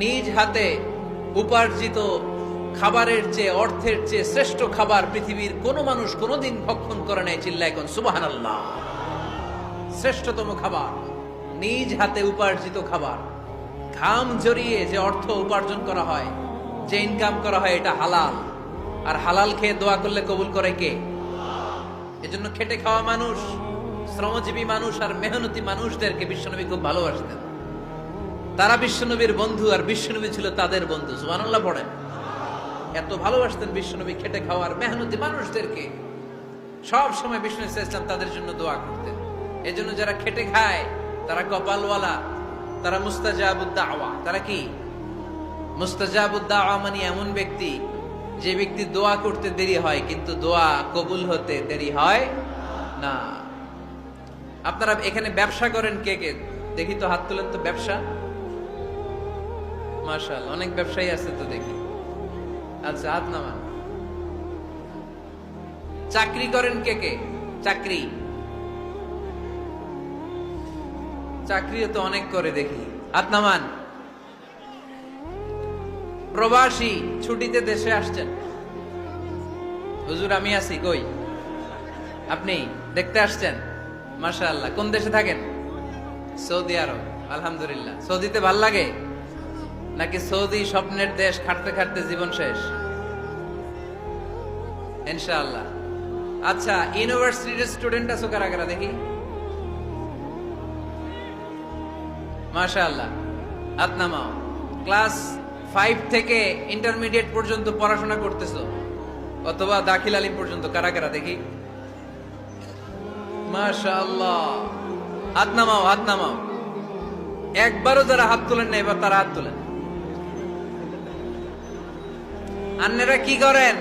নিজ হাতে উপার্জিত খাবারের চেয়ে অর্থের চেয়ে শ্রেষ্ঠ খাবার পৃথিবীর কোনো মানুষ কোনোদিন ভক্ষণ করে নাই চিল্লা এখন সুবাহান আল্লাহ শ্রেষ্ঠতম খাবার, নিজ হাতে উপার্জিত খাবার। ঘাম জড়িয়ে যে অর্থ উপার্জন করা হয়, যে ইনকাম করা হয়, এটা হালাল। আর হালাল খেয়ে দোয়া করলে কবুল করে কে? এজন্য খেটে খাওয়া মানুষ, শ্রমজীবী মানুষ আর মেহনতি মানুষদেরকে বিশ্বনবী খুব ভালোবাসতেন। তারা বিশ্বনবীর বন্ধু আর বিশ্বনবী ছিল তাদের বন্ধু, সুবহানাল্লাহ পড়েন। এত ভালোবাসতেন বিশ্বনবী খেটে খাওয়ার মেহনতি মানুষদেরকে। সব সময় বিষ্ণু ইসলাম তাদের জন্য দোয়া করতেন। এজন্য যারা খেটে খায়, তারা কপালওয়ালা, তারা মুস্তাজাবুদ্দাওয়া। তারা কি? মুস্তাজাবুদ্দাওয়া মানে এমন ব্যক্তি, যে ব্যক্তি দোয়া করতে দেরি হয়, কিন্তু দোয়া কবুল হতে দেরি হয় না। আপনারা এখানে ব্যবসা করেন কে কে? দেখি তো হাত তোলেন তো ব্যবসা। মার্শাল অনেক ব্যবসায়ী আছে তো দেখি। আচ্ছা হাত নামান চাকরি করেন কে কে? চাকরি। চাকরিও তো অনেক করে দেখি। হাত নামান। প্রবাসী, ছুটিতে দেশে আসছেন। হুজুর, আমি আছি, কই? আপনি দেখতে আসছেন? আল্লাহ কোন দেশে থাকেন? সৌদি আরব, আলহামদুলিল্লাহ। সৌদিতে ভালো লাগে? নাকি সৌদি স্বপ্নের দেশ খাটতে খাটতে জীবন শেষ? ইনশাআল্লাহ। আচ্ছা ইউনিভার্সিটির স্টুডেন্ট আছো কারা কারা দেখি? মাশাআল্লাহ, হাত নামাও। ক্লাস ফাইভ থেকে ইন্টারমিডিয়েট পর্যন্ত পড়াশোনা করতেছো? অথবা দাখিল আলিম পর্যন্ত, কারা কারা দেখি? মাশাআল্লাহ। হাত নামাও হাত নামাও। একবারও যারা হাত তোলেন না, এবার তারা হাত তোলেন। আন্নেরা কি করেন?